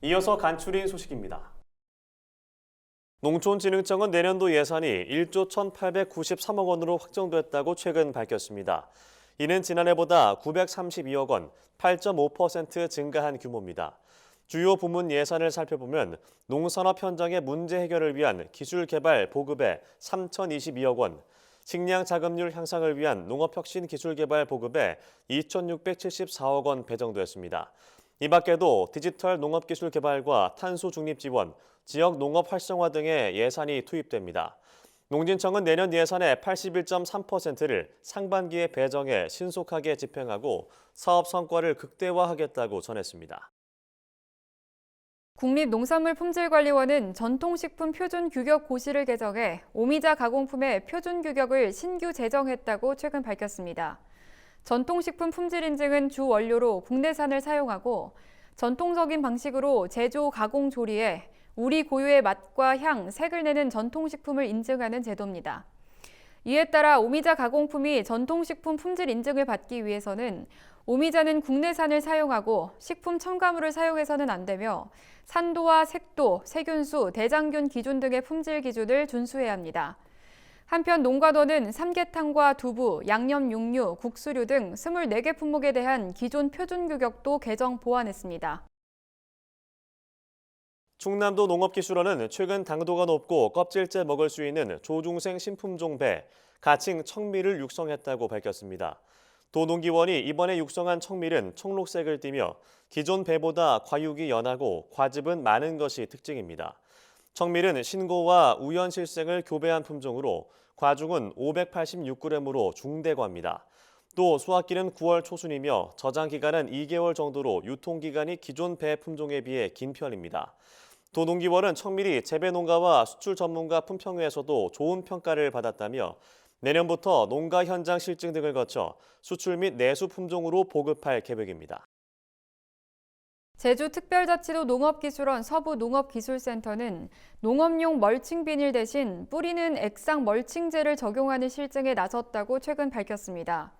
이어서 간추린 소식입니다. 농촌진흥청은 내년도 예산이 1조 1,893억 원으로 확정됐다고 최근 밝혔습니다. 이는 지난해보다 932억 원, 8.5% 증가한 규모입니다. 주요 부문 예산을 살펴보면 농산업 현장의 문제 해결을 위한 기술 개발 보급에 3,022억 원, 식량 자급률 향상을 위한 농업혁신 기술 개발 보급에 2,674억 원 배정됐습니다. 이 밖에도 디지털 농업기술 개발과 탄소 중립 지원, 지역 농업 활성화 등의 예산이 투입됩니다. 농진청은 내년 예산의 81.3%를 상반기에 배정해 신속하게 집행하고 사업 성과를 극대화하겠다고 전했습니다. 국립농산물품질관리원은 전통식품 표준 규격 고시를 개정해 오미자 가공품의 표준 규격을 신규 제정했다고 최근 밝혔습니다. 전통식품 품질 인증은 주 원료로 국내산을 사용하고 전통적인 방식으로 제조, 가공, 조리에 우리 고유의 맛과 향, 색을 내는 전통식품을 인증하는 제도입니다. 이에 따라 오미자 가공품이 전통식품 품질 인증을 받기 위해서는 오미자는 국내산을 사용하고 식품 첨가물을 사용해서는 안 되며 산도와 색도, 세균수, 대장균 기준 등의 품질 기준을 준수해야 합니다. 한편 농가도는 삼계탕과 두부, 양념 육류, 국수류 등 24개 품목에 대한 기존 표준 규격도 개정 보완했습니다. 충남도 농업기술원은 최근 당도가 높고 껍질째 먹을 수 있는 조중생 신품종 배, 가칭 청미를 육성했다고 밝혔습니다. 도농기원이 이번에 육성한 청밀은 청록색을 띠며 기존 배보다 과육이 연하고 과즙은 많은 것이 특징입니다. 청밀은 신고와 우연 실생을 교배한 품종으로 과중은 586g으로 중대과입니다. 또 수확기는 9월 초순이며 저장 기간은 2개월 정도로 유통 기간이 기존 배 품종에 비해 긴 편입니다. 도농기원은 청밀이 재배 농가와 수출 전문가 품평회에서도 좋은 평가를 받았다며 내년부터 농가 현장 실증 등을 거쳐 수출 및 내수 품종으로 보급할 계획입니다. 제주특별자치도 농업기술원 서부농업기술센터는 농업용 멀칭 비닐 대신 뿌리는 액상 멀칭제를 적용하는 실증에 나섰다고 최근 밝혔습니다.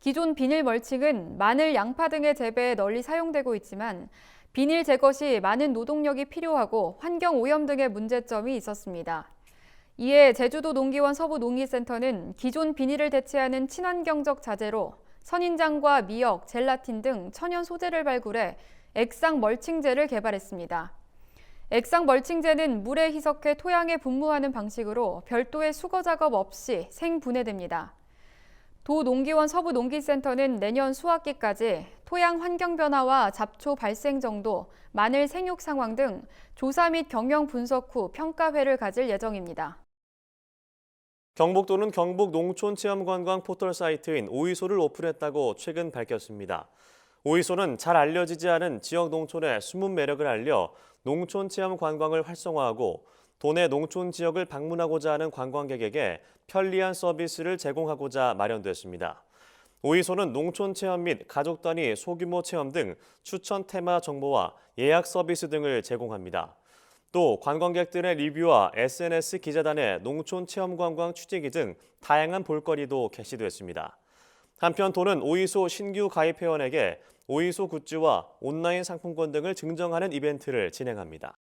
기존 비닐 멀칭은 마늘, 양파 등의 재배에 널리 사용되고 있지만 비닐 제거 시 많은 노동력이 필요하고 환경 오염 등의 문제점이 있었습니다. 이에 제주도 농기원 서부농기센터는 기존 비닐을 대체하는 친환경적 자재로 선인장과 미역, 젤라틴 등 천연 소재를 발굴해 액상 멀칭제를 개발했습니다. 액상 멀칭제는 물에 희석해 토양에 분무하는 방식으로 별도의 수거 작업 없이 생분해됩니다. 도 농기원 서부농기센터는 내년 수확기까지 토양 환경 변화와 잡초 발생 정도, 마늘 생육 상황 등 조사 및 경영 분석 후 평가회를 가질 예정입니다. 경북도는 경북 농촌 체험 관광 포털 사이트인 오이소를 오픈했다고 최근 밝혔습니다. 오이소는 잘 알려지지 않은 지역 농촌의 숨은 매력을 알려 농촌 체험 관광을 활성화하고 도내 농촌 지역을 방문하고자 하는 관광객에게 편리한 서비스를 제공하고자 마련됐습니다. 오이소는 농촌 체험 및 가족 단위 소규모 체험 등 추천 테마 정보와 예약 서비스 등을 제공합니다. 또 관광객들의 리뷰와 SNS 기자단의 농촌 체험 관광 취재기 등 다양한 볼거리도 게시됐습니다. 한편 도는 오이소 신규 가입 회원에게 오이소 굿즈와 온라인 상품권 등을 증정하는 이벤트를 진행합니다.